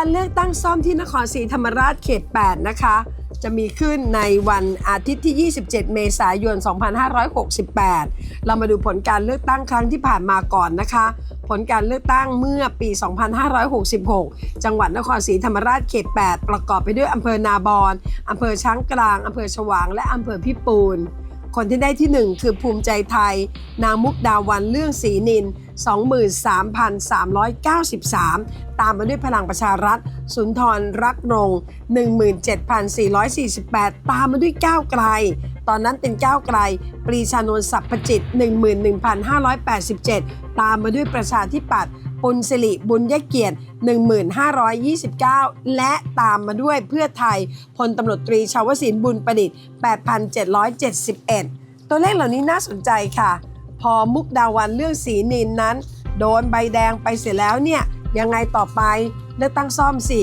การเลือกตั้งซ่อมที่นครศรีธรรมราชเขต 8 นะคะ จะมีขึ้นในวันอาทิตย์ที่ 27 เมษายน 2568 เรามาดูผลการเลือกตั้งครั้งที่ผ่านมาก่อนนะคะ ผลการเลือกตั้งเมื่อปี 2566 จังหวัดนครศรีธรรมราชเขต 8 ประกอบไปด้วยอำเภอนาบอนอำเภอช้างกลางอำเภอฉวาง และอำเภอพิปูนคนที่ได้ที่ 1 คือภูมิใจไทย นางมุกดาวันเรื่องศรีนิน 23,393 ตามมาด้วยพลังประชารัฐ สุนทรรักรง17,448 ตามมาด้วยก้าวไกล ตอนนั้นเป็นก้าวไกล ปรีชานนท์สัพพจิต 11,587 ตามมาด้วยประชาธิปัตย์ปุณสิริบุญยเกียรติ 1529 และตามมาด้วยเพื่อไทยพลตำรวจตรีชาวศิลป์บุญประดิษฐ์ 8,771 ตัวเลขเหล่านี้น่าสนใจค่ะ พอมุกดาวันเรื่องสีนินนั้น โดนใบแดงไปเสร็จแล้วเนี่ยยังไงต่อไปเลือกตั้งซ่อมสิ